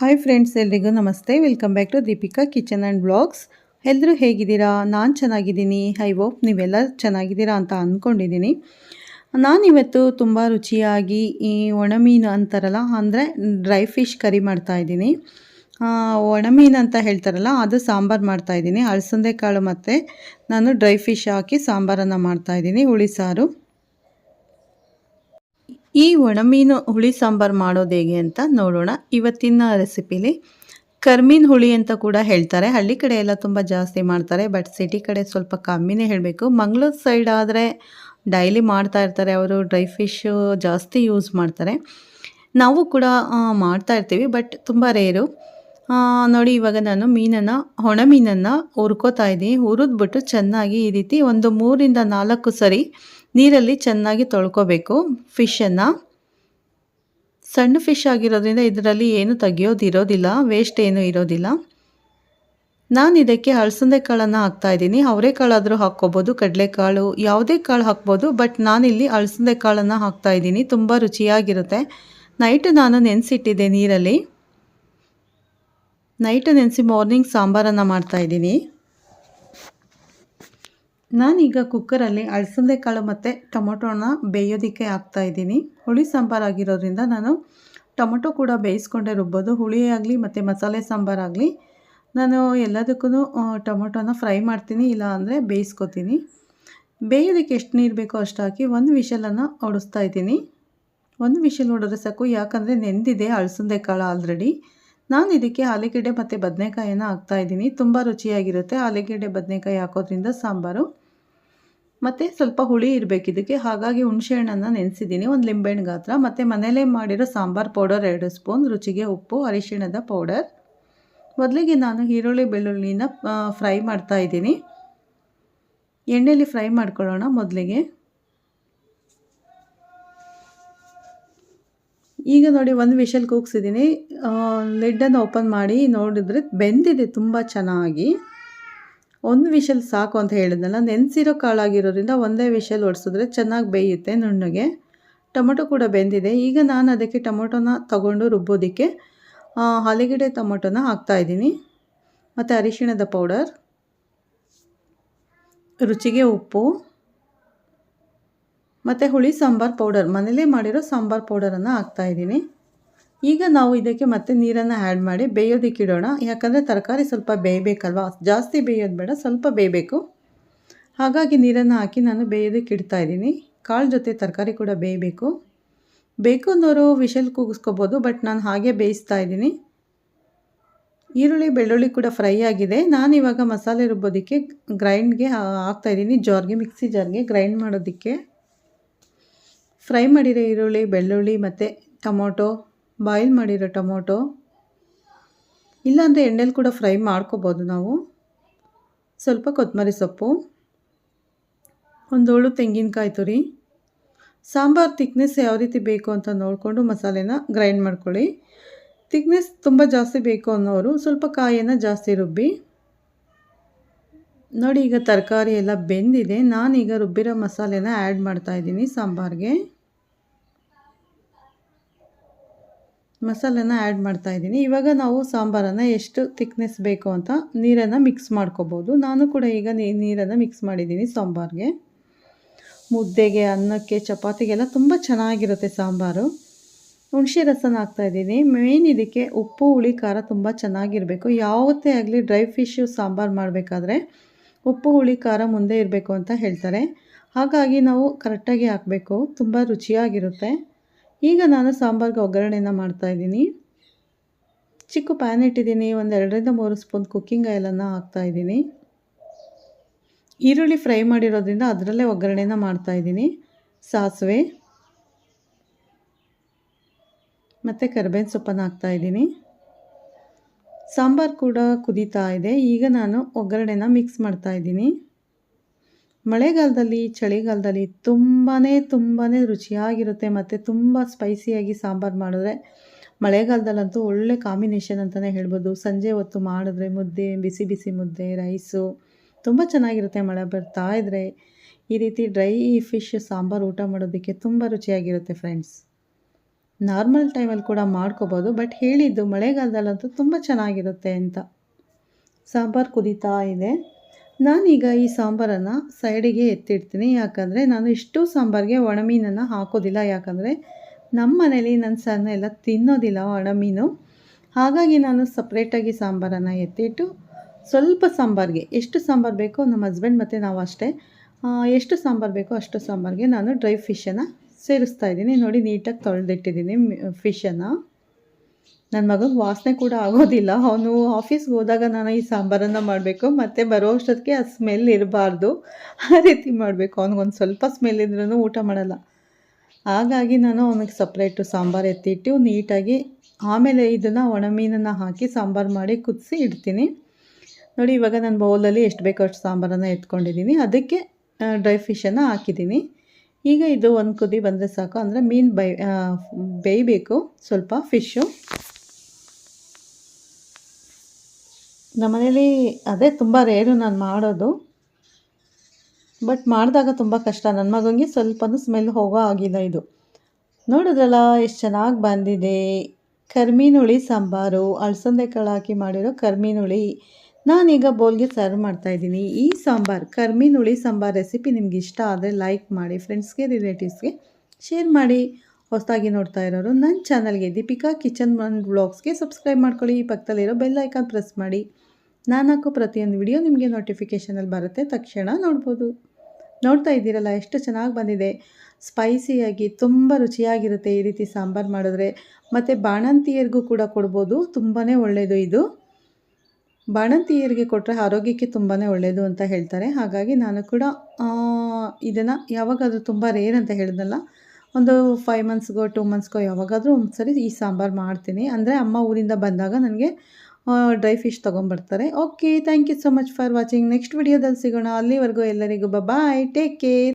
Hi friends ಎಲ್ರಿಗೂ ನಮಸ್ತೆ. Welcome back to Deepika kitchen and blogs ಎಲ್ಲರೂ ಹೇಗಿದ್ದೀರಾ? ನಾನು ಚೆನ್ನಾಗಿದ್ದೀನಿ. ಐ ಹೋಪ್ ನೀವೆಲ್ಲ ಚೆನ್ನಾಗಿದ್ದೀರಾ ಅಂತ ಅಂದ್ಕೊಂಡಿದ್ದೀನಿ ನಾನಿವತ್ತು ತುಂಬ ರುಚಿಯಾಗಿ ಈ ಒಣಮೀನು ಅಂತಾರಲ್ಲ, ಅಂದರೆ ಡ್ರೈ ಫಿಶ್ ಕರಿ ಮಾಡ್ತಾಯಿದ್ದೀನಿ ಒಣಮೀನು ಅಂತ ಹೇಳ್ತಾರಲ್ಲ, ಅದು ಸಾಂಬಾರು ಮಾಡ್ತಾಯಿದ್ದೀನಿ ಅಳಸಂದೆ ಕಾಳು ಮತ್ತು ನಾನು ಡ್ರೈ ಫಿಶ್ ಹಾಕಿ ಸಾಂಬಾರನ್ನು ಮಾಡ್ತಾಯಿದ್ದೀನಿ ಹುಳಿ ಸಾರು. ಈ ಒಣಮೀನು ಹುಳಿ ಸಾಂಬಾರು ಮಾಡೋದು ಹೇಗೆ ಅಂತ ನೋಡೋಣ. ಇವತ್ತಿನ ರೆಸಿಪಿಲಿ ಕರ್ಮೀನ್ ಹುಳಿ ಅಂತ ಕೂಡ ಹೇಳ್ತಾರೆ. ಹಳ್ಳಿ ಕಡೆ ಎಲ್ಲ ತುಂಬ ಜಾಸ್ತಿ ಮಾಡ್ತಾರೆ, ಬಟ್ ಸಿಟಿ ಕಡೆ ಸ್ವಲ್ಪ ಕಮ್ಮಿನೇ ಹೇಳಬೇಕು. ಮಂಗಳೂರು ಸೈಡ್ ಆದರೆ ಡೈಲಿ ಮಾಡ್ತಾ ಇರ್ತಾರೆ, ಅವರು ಡ್ರೈ ಫಿಶ್ಶು ಜಾಸ್ತಿ ಯೂಸ್ ಮಾಡ್ತಾರೆ. ನಾವು ಕೂಡ ಮಾಡ್ತಾ ಇರ್ತೀವಿ, ಬಟ್ ತುಂಬ ರೇರು ನೋಡಿ, ಇವಾಗ ನಾನು ಮೀನನ್ನು ಒಣ ಮೀನನ್ನು ಹುರ್ಕೋತಾ ಇದ್ದೀನಿ. ಹುರಿದ್ಬಿಟ್ಟು ಚೆನ್ನಾಗಿ ಈ ರೀತಿ ಒಂದು ಮೂರಿಂದ ನಾಲ್ಕು ಸರಿ ನೀರಲ್ಲಿ ಚೆನ್ನಾಗಿ ತೊಳ್ಕೊಬೇಕು. ಫಿಶನ್ನು ಸಣ್ಣ ಫಿಶ್ ಆಗಿರೋದ್ರಿಂದ ಇದರಲ್ಲಿ ಏನು ತೆಗಿಯೋದಿರೋದಿಲ್ಲ ವೇಸ್ಟ್ ಏನೂ ಇರೋದಿಲ್ಲ. ನಾನು ಇದಕ್ಕೆ ಹಳಸಂದೆ ಕಾಳನ್ನು ಹಾಕ್ತಾಯಿದ್ದೀನಿ ಅವರೆಕಾಳಾದರೂ ಹಾಕ್ಕೋಬೋದು, ಕಡಲೆಕಾಳು, ಯಾವುದೇ ಕಾಳು ಹಾಕ್ಬೋದು, ಬಟ್ ನಾನಿಲ್ಲಿ ಹಳಸಂದೆ ಕಾಳನ್ನು ಹಾಕ್ತಾಯಿದ್ದೀನಿ ತುಂಬ ರುಚಿಯಾಗಿರುತ್ತೆ. ನೈಟ್ ನಾನು ನೆನೆಸಿಟ್ಟಿದ್ದೆ ನೀರಲ್ಲಿ. ನೈಟ್ ನೆನೆಸಿ ಮಾರ್ನಿಂಗ್ ಸಾಂಬಾರನ್ನು ಮಾಡ್ತಾಯಿದ್ದೀನಿ ನಾನೀಗ ಕುಕ್ಕರಲ್ಲಿ ಅಳಸಂದೆ ಕಾಳು ಮತ್ತು ಟೊಮೊಟೊನ ಬೇಯೋದಕ್ಕೆ ಹಾಕ್ತಾಯಿದ್ದೀನಿ ಹುಳಿ ಸಾಂಬಾರು ಆಗಿರೋದ್ರಿಂದ ನಾನು ಟೊಮೊಟೊ ಕೂಡ ಬೇಯಿಸ್ಕೊಂಡೆ ರುಬ್ಬೋದು. ಹುಳಿ ಆಗಲಿ ಮತ್ತು ಮಸಾಲೆ ಸಾಂಬಾರಾಗಲಿ ನಾನು ಎಲ್ಲದಕ್ಕೂ ಟೊಮೊಟೊನ ಫ್ರೈ ಮಾಡ್ತೀನಿ, ಇಲ್ಲ ಅಂದರೆ ಬೇಯಿಸ್ಕೊತೀನಿ. ಬೇಯೋದಕ್ಕೆ ಎಷ್ಟು ನೀರು ಬೇಕೋ ಅಷ್ಟು ಹಾಕಿ ಒಂದು ವಿಷಲನ್ನು ಹೊಡಿಸ್ತಾ ಇದ್ದೀನಿ. ಒಂದು ವಿಷಲ್ ಹೊಡೆದ್ರೆ ಸಾಕು, ಯಾಕಂದರೆ ನೆಂದಿದೆ ಅಳಸಂದೆ ಕಾಳು ಆಲ್ರೆಡಿ ನಾನು ಇದಕ್ಕೆ ಆಲೂಗೆಡ್ಡೆ ಮತ್ತು ಬದನೇಕಾಯಿನ ಹಾಕ್ತಾ ಇದ್ದೀನಿ. ತುಂಬ ರುಚಿಯಾಗಿರುತ್ತೆ. ಆಲೂಗೆಡ್ಡೆ, ಬದನೆಕಾಯಿ ಹಾಕೋದ್ರಿಂದ ಸಾಂಬಾರು. ಮತ್ತು ಸ್ವಲ್ಪ ಹುಳಿ ಇರಬೇಕು ಇದಕ್ಕೆ. ಹಾಗಾಗಿ ಹುಣಸೆಹಣ್ಣನ್ನು ನೆನೆಸಿದ್ದೀನಿ. ಒಂದು ಲಿಂಬೆಹಣ್ಣು ಗಾತ್ರ. ಮತ್ತು ಮನೆಯಲ್ಲೇ ಮಾಡಿರೋ ಸಾಂಬಾರು ಪೌಡರ್ ಎರಡು ಸ್ಪೂನ್, ರುಚಿಗೆ ಉಪ್ಪು, ಅರಿಶಿಣದ ಪೌಡರ್. ಮೊದಲಿಗೆ ನಾನು ಈರುಳ್ಳಿ, ಬೆಳ್ಳುಳ್ಳಿನ ಫ್ರೈ ಮಾಡ್ತಾ ಇದ್ದೀನಿ. ಎಣ್ಣೆಯಲ್ಲಿ ಫ್ರೈ ಮಾಡ್ಕೊಳ್ಳೋಣ ಮೊದಲಿಗೆ. ಈಗ ನೋಡಿ ಒಂದು ವಿಷಲ್ ಕೂಗ್ಸಿದ್ದೀನಿ ಲಿಡ್ಡನ್ನು ಓಪನ್ ಮಾಡಿ ನೋಡಿದ್ರೆ ಬೆಂದಿದೆ ತುಂಬ ಚೆನ್ನಾಗಿ. ಒಂದು ವಿಷಲ್ ಸಾಕು ಅಂತ ಹೇಳಿದ್ನಲ್ಲ, ನೆನೆಸಿರೋ ಕಾಳಾಗಿರೋದ್ರಿಂದ ಒಂದೇ ವಿಷಲ್ ಒಡಿಸಿದ್ರೆ ಚೆನ್ನಾಗಿ ಬೇಯುತ್ತೆ ನುಣ್ಣಗೆ. ಟೊಮೊಟೊ ಕೂಡ ಬೆಂದಿದೆ. ಈಗ ನಾನು ಅದಕ್ಕೆ ಟೊಮೊಟೊನ ತಗೊಂಡು ರುಬ್ಬೋದಕ್ಕೆ ಹಲಗಡೆ ಟೊಮೊಟೊನ ಹಾಕ್ತಾಯಿದ್ದೀನಿ ಮತ್ತು ಅರಿಶಿಣದ ಪೌಡರ್ ರುಚಿಗೆ ಉಪ್ಪು. ಮತ್ತು ಹುಳಿ, ಸಾಂಬಾರು ಪೌಡರ್ ಮನೇಲೇ ಮಾಡಿರೋ ಸಾಂಬಾರು ಪೌಡರನ್ನು ಹಾಕ್ತಾಯಿದ್ದೀನಿ ಈಗ ನಾವು ಇದಕ್ಕೆ ಮತ್ತೆ ನೀರನ್ನು ಆ್ಯಡ್ ಮಾಡಿ ಬೇಯೋದಿಕ್ಕೆ ಇಡೋಣ. ಯಾಕಂದರೆ ತರಕಾರಿ ಸ್ವಲ್ಪ ಬೇಯಬೇಕಲ್ವ? ಜಾಸ್ತಿ ಬೇಯೋದು ಬೇಡ, ಸ್ವಲ್ಪ ಬೇಯಬೇಕು. ಹಾಗಾಗಿ ನೀರನ್ನು ಹಾಕಿ ನಾನು ಬೇಯೋದಕ್ಕೆ ಇಡ್ತಾಯಿದ್ದೀನಿ ಕಾಳು ಜೊತೆ ತರಕಾರಿ ಕೂಡ ಬೇಯಬೇಕು. ಬೇಕು ಅನ್ನೋರು ವಿಷಲ್ ಕೂಗಿಸ್ಕೋಬೋದು, ಬಟ್ ನಾನು ಹಾಗೆ ಬೇಯಿಸ್ತಾ ಇದ್ದೀನಿ. ಈರುಳ್ಳಿ, ಬೆಳ್ಳುಳ್ಳಿ ಕೂಡ ಫ್ರೈ ಆಗಿದೆ. ನಾನು ಇವಾಗ ಮಸಾಲೆ ರುಬ್ಬೋದಕ್ಕೆ ಗ್ರೈಂಡ್ಗೆ ಹಾಕ್ತಾಯಿದ್ದೀನಿ ಜಾರ್ಗೆ, ಮಿಕ್ಸಿ ಜಾರ್ಗೆ ಗ್ರೈಂಡ್ ಮಾಡೋದಕ್ಕೆ. ಫ್ರೈ ಮಾಡಿರೋ ಈರುಳ್ಳಿ, ಬೆಳ್ಳುಳ್ಳಿ ಮತ್ತು ಟೊಮೊಟೊ, ಬಾಯ್ಲ್ ಮಾಡಿರೋ ಟೊಮೊಟೊ. ಇಲ್ಲಾಂದರೆ ಎಣ್ಣೆಲಿ ಕೂಡ ಫ್ರೈ ಮಾಡ್ಕೋಬೋದು ನಾವು. ಸ್ವಲ್ಪ ಕೊತ್ತಂಬರಿ ಸೊಪ್ಪು, ಒಂದೋಳು ತೆಂಗಿನಕಾಯಿ ತುರಿ. ಸಾಂಬಾರು ತಿಕ್ನೆಸ್ ಯಾವ ರೀತಿ ಬೇಕು ಅಂತ ನೋಡಿಕೊಂಡು ಮಸಾಲೆನ ಗ್ರೈಂಡ್ ಮಾಡ್ಕೊಳ್ಳಿ. ತಿಕ್ನೆಸ್ ತುಂಬ ಜಾಸ್ತಿ ಬೇಕು ಅನ್ನೋರು ಸ್ವಲ್ಪ ಕಾಯಿಯನ್ನು ಜಾಸ್ತಿ ರುಬ್ಬಿ. ನೋಡಿ, ಈಗ ತರಕಾರಿ ಎಲ್ಲ ಬೆಂದಿದೆ. ನಾನೀಗ ರುಬ್ಬಿರೋ ಮಸಾಲೆನ ಆ್ಯಡ್ ಮಾಡ್ತಾಯಿದ್ದೀನಿ ಸಾಂಬಾರಿಗೆ. ಮಸಾಲೆನ ಆ್ಯಡ್ ಮಾಡ್ತಾ ಇದ್ದೀನಿ. ಇವಾಗ ನಾವು ಸಾಂಬಾರನ್ನು ಎಷ್ಟು ತಿಕ್ನೆಸ್ ಬೇಕು ಅಂತ ನೀರನ್ನು ಮಿಕ್ಸ್ ಮಾಡ್ಕೋಬೋದು. ನಾನು ಕೂಡ ಈಗ ನೀರನ್ನು ಮಿಕ್ಸ್ ಮಾಡಿದ್ದೀನಿ ಸಾಂಬಾರಿಗೆ. ಮುದ್ದೆಗೆ, ಅನ್ನಕ್ಕೆ, ಚಪಾತಿಗೆಲ್ಲ ತುಂಬ ಚೆನ್ನಾಗಿರುತ್ತೆ ಸಾಂಬಾರು. ಹುಣಸೆ ರಸನ ಹಾಕ್ತಾಯಿದ್ದೀನಿ ಮೇನ್ ಇದಕ್ಕೆ ಉಪ್ಪು, ಹುಳಿ, ಖಾರ ತುಂಬ ಚೆನ್ನಾಗಿರಬೇಕು. ಯಾವತ್ತೇ ಆಗಲಿ ಡ್ರೈ ಫಿಶು ಸಾಂಬಾರು ಮಾಡಬೇಕಾದ್ರೆ ಉಪ್ಪು, ಹುಳಿ, ಖಾರ ಮುಂದೆ ಇರಬೇಕು ಅಂತ ಹೇಳ್ತಾರೆ. ಹಾಗಾಗಿ ನಾವು ಕರೆಕ್ಟಾಗಿ ಹಾಕಬೇಕು. ತುಂಬ ರುಚಿಯಾಗಿರುತ್ತೆ. ಈಗ ನಾನು ಸಾಂಬಾರ್ಗೆ ಒಗ್ಗರಣೆನ ಮಾಡ್ತಾಯಿದ್ದೀನಿ ಚಿಕ್ಕ ಪ್ಯಾನ್ ಇಟ್ಟಿದ್ದೀನಿ, ಒಂದು ಎರಡರಿಂದ ಮೂರು ಸ್ಪೂನ್ ಕುಕ್ಕಿಂಗ್ ಆಯಿಲನ್ನು ಹಾಕ್ತಾಯಿದ್ದೀನಿ ಈರುಳ್ಳಿ ಫ್ರೈ ಮಾಡಿರೋದ್ರಿಂದ ಅದರಲ್ಲೇ ಒಗ್ಗರಣೆನ ಮಾಡ್ತಾಯಿದ್ದೀನಿ ಸಾಸಿವೆ. ಮತ್ತು ಕರ್ಬೇವಿನ ಸೊಪ್ಪನ್ನು ಹಾಕ್ತಾಯಿದ್ದೀನಿ ಸಾಂಬಾರು ಕೂಡ ಕುದೀತಾ ಇದೆ. ಈಗ ನಾನು ಒಗ್ಗರಣೆನ ಮಿಕ್ಸ್ ಮಾಡ್ತಾಯಿದ್ದೀನಿ ಮಳೆಗಾಲದಲ್ಲಿ, ಚಳಿಗಾಲದಲ್ಲಿ ತುಂಬಾ ತುಂಬಾ ರುಚಿಯಾಗಿರುತ್ತೆ ಮತ್ತು ತುಂಬ ಸ್ಪೈಸಿಯಾಗಿ ಸಾಂಬಾರು ಮಾಡಿದ್ರೆ. ಮಳೆಗಾಲದಲ್ಲಂತೂ ಒಳ್ಳೆ ಕಾಂಬಿನೇಷನ್ ಅಂತಲೇ ಹೇಳ್ಬೋದು. ಸಂಜೆ ಹೊತ್ತು ಮಾಡಿದ್ರೆ ಮುದ್ದೆ, ಬಿಸಿ ಬಿಸಿ ಮುದ್ದೆ ರೈಸು ತುಂಬ ಚೆನ್ನಾಗಿರುತ್ತೆ ಮಳೆ ಬರ್ತಾ ಇದ್ದರೆ ಈ ರೀತಿ ಡ್ರೈ ಫಿಶ್ ಸಾಂಬಾರು ಊಟ ಮಾಡೋದಕ್ಕೆ ತುಂಬ ರುಚಿಯಾಗಿರುತ್ತೆ ಫ್ರೆಂಡ್ಸ್ ನಾರ್ಮಲ್ ಟೈಮಲ್ಲಿ ಕೂಡ ಮಾಡ್ಕೋಬೋದು ಬಟ್ ಹೇಳಿದ್ದು ಮಳೆಗಾಲದಲ್ಲಂತೂ ತುಂಬ ಚೆನ್ನಾಗಿರುತ್ತೆ ಅಂತ. ಸಾಂಬಾರು ಕುದೀತಾ ಇದೆ. ನಾನೀಗ ಈ ಸಾಂಬಾರನ್ನು ಸೈಡಿಗೆ ಎತ್ತಿಡ್ತೀನಿ. ಯಾಕಂದರೆ ನಾನು ಇಷ್ಟು ಸಾಂಬಾರಿಗೆ ಒಣಮೀನನ್ನು ಹಾಕೋದಿಲ್ಲ. ಯಾಕಂದರೆ ನಮ್ಮ ಮನೇಲಿ ನನ್ನ ಸಣ್ಣ ಎಲ್ಲ ತಿನ್ನೋದಿಲ್ಲ ಒಣಮೀನು. ಹಾಗಾಗಿ ನಾನು ಸಪ್ರೇಟಾಗಿ ಸಾಂಬಾರನ್ನು ಎತ್ತಿಟ್ಟು ಸ್ವಲ್ಪ ಸಾಂಬಾರಿಗೆ, ಎಷ್ಟು ಸಾಂಬಾರು ಬೇಕೋ ನಮ್ಮ ಹಸ್ಬೆಂಡ್ ಮತ್ತು ನಾವು ಅಷ್ಟೇ ಎಷ್ಟು ಸಾಂಬಾರು ಬೇಕೋ ಅಷ್ಟು ಸಾಂಬಾರಿಗೆ ನಾನು ಡ್ರೈ ಫಿಶನ್ನು ಸೇರಿಸ್ತಾ ಇದ್ದೀನಿ. ನೋಡಿ, ನೀಟಾಗಿ ತೊಳೆದಿಟ್ಟಿದ್ದೀನಿ ಫಿಶನ್ನು ನನ್ನ ಮಗನ ವಾಸನೆ ಕೂಡ ಆಗೋದಿಲ್ಲ. ಅವನು ಆಫೀಸ್ಗೆ ಹೋದಾಗ ನಾನು ಈ ಸಾಂಬಾರನ್ನು ಮಾಡಬೇಕು, ಮತ್ತು ಬರೋ ಅಷ್ಟೊತ್ತಿಗೆ ಆ ಸ್ಮೆಲ್ ಇರಬಾರ್ದು. ಆ ರೀತಿ ಮಾಡಬೇಕು. ಅವ್ನಿಗೊಂದು ಸ್ವಲ್ಪ ಸ್ಮೆಲ್ ಇದ್ರೂ ಊಟ ಮಾಡಲ್ಲ. ಹಾಗಾಗಿ ನಾನು ಅವನಿಗೆ ಸಪ್ರೇಟು ಸಾಂಬಾರು ಎತ್ತಿಟ್ಟು ನೀಟಾಗಿ ಆಮೇಲೆ ಇದನ್ನು ಒಣಮೀನನ್ನು ಹಾಕಿ ಸಾಂಬಾರು ಮಾಡಿ ಕುದಿಸಿ ಇಡ್ತೀನಿ. ನೋಡಿ, ಇವಾಗ ನಾನು ಬೌಲಲ್ಲಿ ಎಷ್ಟು ಬೇಕೋ ಅಷ್ಟು ಸಾಂಬಾರನ್ನು ಎತ್ಕೊಂಡಿದ್ದೀನಿ. ಅದಕ್ಕೆ ಡ್ರೈ ಫಿಶನ್ನು ಹಾಕಿದ್ದೀನಿ. ಈಗ ಇದು ಒಂದು ಕುದಿ ಬಂದರೆ ಸಾಕು. ಅಂದರೆ ಮೀನು ಬೈ ಬೇಯಬೇಕು. ಸ್ವಲ್ಪ ಫಿಶ್ಶು ನಮ್ಮನೇಲಿ ಅದೇ ತುಂಬ ರೇರು ನಾನು ಮಾಡೋದು. ಬಟ್ ಮಾಡಿದಾಗ ತುಂಬ ಕಷ್ಟ. ನನ್ನ ಮಗನಿಗೆ ಸ್ವಲ್ಪನೂ ಸ್ಮೆಲ್ ಹೋಗೋ ಆಗಿಲ್ಲ ಇದು. ನೋಡಿದ್ರಲ್ಲ, ಎಷ್ಟು ಚೆನ್ನಾಗಿ ಬಂದಿದೆ. ಕರ್ಮೀನುಳಿ ಸಾಂಬಾರು ಅಳಸಂದೆ ಕಾಳು ಹಾಕಿ ಮಾಡಿರೋ ಕರ್ಮೀನುಳಿ. ನಾನೀಗ ಬೋಲ್ಗೆ ಸರ್ವ್ ಮಾಡ್ತಾಯಿದ್ದೀನಿ ಈ ಸಾಂಬಾರು, ಕರ್ಮೀನುಳಿ ಸಾಂಬಾರು ರೆಸಿಪಿ ನಿಮ್ಗೆ ಇಷ್ಟ ಆದರೆ ಲೈಕ್ ಮಾಡಿ ಫ್ರೆಂಡ್ಸ್ಗೆ ರಿಲೇಟಿವ್ಸ್ಗೆ ಶೇರ್ ಮಾಡಿ. ಹೊಸದಾಗಿ ನೋಡ್ತಾ ಇರೋರು ನನ್ನ ಚಾನಲ್ಗೆ ದೀಪಿಕಾ ಕಿಚನ್ ಮನ್ ಬ್ಲಾಗ್ಸ್ಗೆ ಸಬ್ಸ್ಕ್ರೈಬ್ ಮಾಡ್ಕೊಳ್ಳಿ. ಈ ಪಕ್ಕದಲ್ಲಿರೋ ಬೆಲ್ ಐಕಾನ್ ಪ್ರೆಸ್ ಮಾಡಿ. ನಾನು ಹಾಕೋ ಪ್ರತಿಯೊಂದು ವಿಡಿಯೋ ನಿಮಗೆ ನೋಟಿಫಿಕೇಷನಲ್ಲಿ ಬರುತ್ತೆ. ತಕ್ಷಣ ನೋಡ್ಬೋದು. ನೋಡ್ತಾ ಇದ್ದೀರಲ್ಲ, ಎಷ್ಟು ಚೆನ್ನಾಗಿ ಬಂದಿದೆ. ಸ್ಪೈಸಿಯಾಗಿ ತುಂಬ ರುಚಿಯಾಗಿರುತ್ತೆ ಈ ರೀತಿ ಸಾಂಬಾರು ಮಾಡಿದ್ರೆ. ಮತ್ತು ಬಾಣಂತಿಯರಿಗೂ ಕೂಡ ಕೊಡ್ಬೋದು. ತುಂಬಾ ಒಳ್ಳೆಯದು ಇದು. ಬಾಣಂತಿಯರಿಗೆ ಕೊಟ್ಟರೆ ಆರೋಗ್ಯಕ್ಕೆ ತುಂಬಾ ಒಳ್ಳೆಯದು ಅಂತ ಹೇಳ್ತಾರೆ. ಹಾಗಾಗಿ ನಾನು ಕೂಡ ಇದನ್ನು ಯಾವಾಗಾದರೂ ತುಂಬ ರೇರ್ ಅಂತ ಹೇಳಿದ್ನಲ್ಲ ಒಂದು ಫೈವ್ ಮಂತ್ಸ್ಗೋ ಟೂ ಮಂತ್ಸ್ಗೋ ಯಾವಾಗಾದರೂ ಒಂದು ಸರಿ ಈ ಸಾಂಬಾರು ಮಾಡ್ತೀನಿ. ಅಂದರೆ ಅಮ್ಮ ಊರಿಂದ ಬಂದಾಗ ನನಗೆ dry fish ತೊಗೊಂಬರ್ತಾರೆ okay thank you so much for watching next ವಿಡಿಯೋದಲ್ಲಿ ಸಿಗೋಣ. ಅಲ್ಲಿವರೆಗೂ ಎಲ್ಲರಿಗೂ ಬಾಯ್ ಟೇಕ್ ಕೇರ್